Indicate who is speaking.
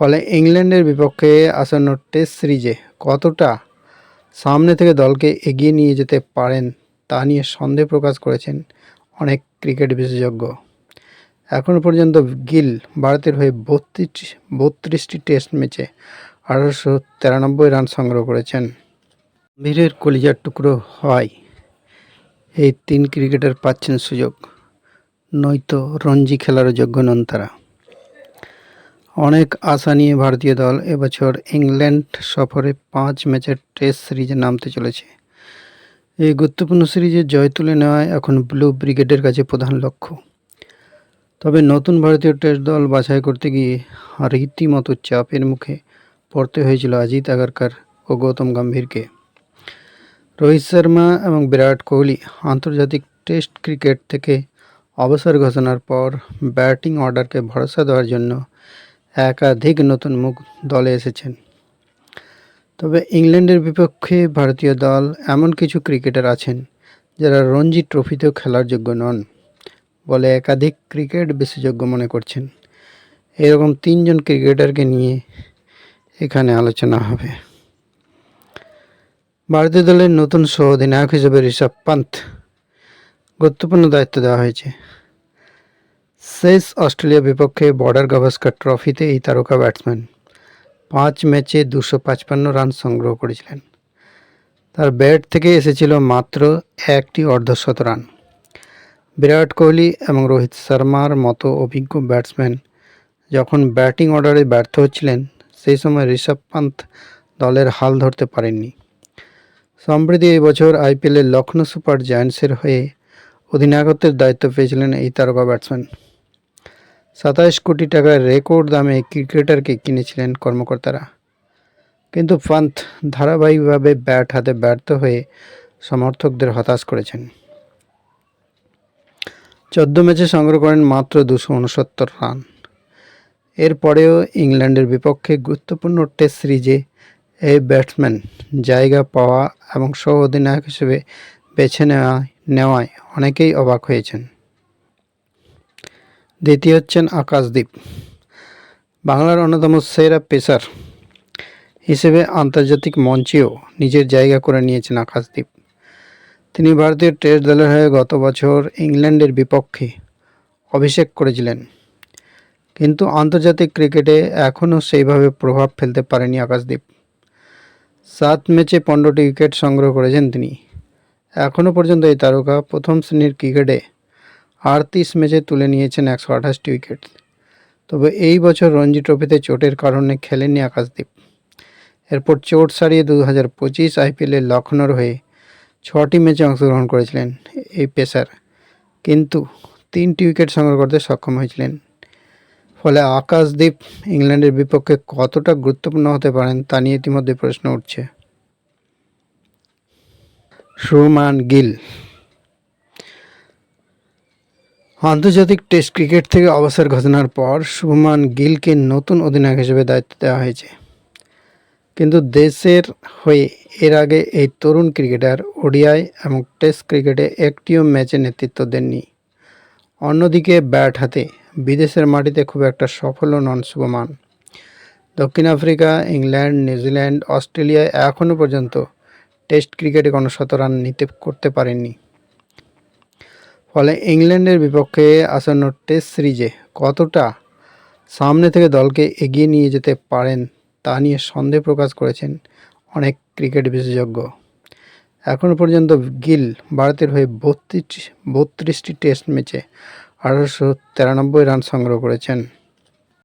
Speaker 1: ফলে ইংল্যান্ডের বিপক্ষে আসন্ন টেস্ট সিরিজে কতটা সামনে থেকে দলকে এগিয়ে নিয়ে যেতে পারেন তা নিয়ে সন্দেহ প্রকাশ করেছেন অনেক ক্রিকেট বিশেষজ্ঞ। এখনও পর্যন্ত গিল ভারতের হয়ে বত্রিশ, বত্রিশটি টেস্ট ম্যাচে আঠারোশো তিরানব্বই রান সংগ্রহ করেছেন। বীরের কলিজার টুকরো হয় এই তিন ক্রিকেটার পাচ্ছেন সুযোগ। নয়তো রঞ্জি খেলারও যোগ্য নন তারা। অনেক আশা নিয়ে ভারতীয় দল এবছর ইংল্যান্ড সফরে পাঁচ ম্যাচের টেস্ট সিরিজে নামতে চলেছে। এই গুরুত্বপূর্ণ সিরিজে জয় তুলে নেওয়ায় এখন ব্লু ব্রিগেডের কাছে প্রধান লক্ষ্য। তবে নতুন ভারতীয় টেস্ট দল বাছাই করতে গিয়ে রীতিমতো চাপের মুখে পড়তে হয়েছিল অজিত আগারকার ও গৌতম গম্ভীরকে। রোহিত শর্মা এবং বিরাট কোহলি আন্তর্জাতিক টেস্ট ক্রিকেট থেকে অবসর ঘোষণার পর ব্যাটিং অর্ডারকে ভরসা দেওয়ার জন্য একাধিক নতুন মুখ দলে এসেছেন। তবে ইংল্যান্ডের বিপক্ষে ভারতীয় দল এমন কিছু ক্রিকেটার আছেন যারা রঞ্জি ট্রফিতেও খেলার যোগ্য নন বলে একাধিক ক্রিকেট বিশেষজ্ঞ মনে করছেন। এরকম তিনজন ক্রিকেটারকে নিয়ে এখানে আলোচনা হবে। ভারতীয় দলের নতুন সহ অধিনায়ক হিসেবে ঋষভ পান্ত গুরুত্বপূর্ণ দায়িত্ব দেওয়া হয়েছে। শেষ অস্ট্রেলিয়া বিপক্ষে বর্ডার গাভাস্কার ট্রফিতে এই তারকা ব্যাটসম্যান। পাঁচ ম্যাচে দুশো পাঁচপান্ন রান সংগ্রহ করেছিলেন। তার ব্যাট থেকে এসেছিল মাত্র একটি অর্ধশত রান। বিরাট কোহলি এবং রোহিত শর্মার মতো অভিজ্ঞ ব্যাটসম্যান যখন ব্যাটিং অর্ডারে ব্যর্থ হচ্ছিলেন, সেই সময় ঋষভ পান্ত দলের হাল ধরতে পারেননি। সম্প্রতি এই বছর আইপিএলের লখনৌ সুপার জায়ান্টসের হয়ে অধিনায়কত্বের দায়িত্ব পেয়েছিলেন এই তারকা ব্যাটসম্যান। সাতাইশ কোটি টাকার রেকর্ড দামে ক্রিকেটারকে কিনেছিলেন কর্মকর্তারা। কিন্তু পান্ত ধারাবাহিকভাবে ব্যাট হাতে ব্যর্থ হয়ে সমর্থকদের হতাশ করেছেন। চোদ্দ ম্যাচে সংগ্রহ করেন মাত্র দুশো উনসত্তর রান। এরপরেও ইংল্যান্ডের বিপক্ষে গুরুত্বপূর্ণ টেস্ট সিরিজে এই ব্যাটসম্যান জায়গা পাওয়া এবং সহ অধিনায়ক হিসেবে বেছে নেওয়া নেওয়ায় অনেকেই অবাক হয়েছেন। দ্বিতীয় হচ্ছেন আকাশদ্বীপ। বাংলার অন্যতম সেরা পেসার হিসেবে আন্তর্জাতিক মঞ্চেও নিজের জায়গা করে নিয়েছেন আকাশদ্বীপ। তিনি ভারতীয় টেস্ট দলের হয়ে গত বছর ইংল্যান্ডের বিপক্ষে অভিষেক করেছিলেন। কিন্তু আন্তর্জাতিক ক্রিকেটে এখনও সেইভাবে প্রভাব ফেলতে পারেনি আকাশদ্বীপ। সাত ম্যাচে পনেরোটি উইকেট সংগ্রহ করেছেন তিনি। এখনও পর্যন্ত এই তারকা প্রথম শ্রেণির ক্রিকেটে আটত্রিশ ম্যাচে তুলে নিয়েছেন একশো আঠাশটি উইকেট। তবে এই বছর রঞ্জি ট্রফিতে চোটের কারণে খেলেননি আকাশদ্বীপ এরপর চোট সারিয়ে দু হাজার পঁচিশ আইপিএলের লখনৌর হয়ে ছটি ম্যাচে অংশগ্রহণ করেছিলেন এই পেসার। কিন্তু তিনটি উইকেট সংগ্রহ করতে সক্ষম হয়েছিলেন। ফলে আকাশদ্বীপ ইংল্যান্ডের বিপক্ষে কতটা গুরুত্বপূর্ণ হতে পারেন তা নিয়ে ইতিমধ্যে প্রশ্ন উঠছে। শুভমান গিল আন্তর্জাতিক টেস্ট ক্রিকেট থেকে অবসর ঘোষণার পর শুভমান গিলকে নতুন অধিনায়ক হিসেবে দায়িত্ব দেওয়া হয়েছে। কিন্তু দেশের হয়ে এর আগে এই তরুণ ক্রিকেটার ওডিআই এবং টেস্ট ক্রিকেটে একটিও ম্যাচে নেতৃত্ব দেননি। অন্যদিকে ব্যাট হাতে বিদেশের মাটিতে খুব একটা সফলও নন শুভমান। দক্ষিণ আফ্রিকা, ইংল্যান্ড, নিউজিল্যান্ড অস্ট্রেলিয়ায় এখনও পর্যন্ত টেস্ট ক্রিকেটে কোনো শত রান নিতে করতে পারেননি। ফলে ইংল্যান্ডের বিপক্ষে আসন্ন টেস্ট সিরিজে কতটা সামনে থেকে দলকে এগিয়ে নিয়ে যেতে পারেন তা নিয়ে সন্দেহ প্রকাশ করেছেন অনেক ক্রিকেট বিশেষজ্ঞ। এখনও পর্যন্ত গিল ভারতের হয়ে বত্রিশ, বত্রিশটি টেস্ট ম্যাচে আঠারোশো রান সংগ্রহ করেছেন।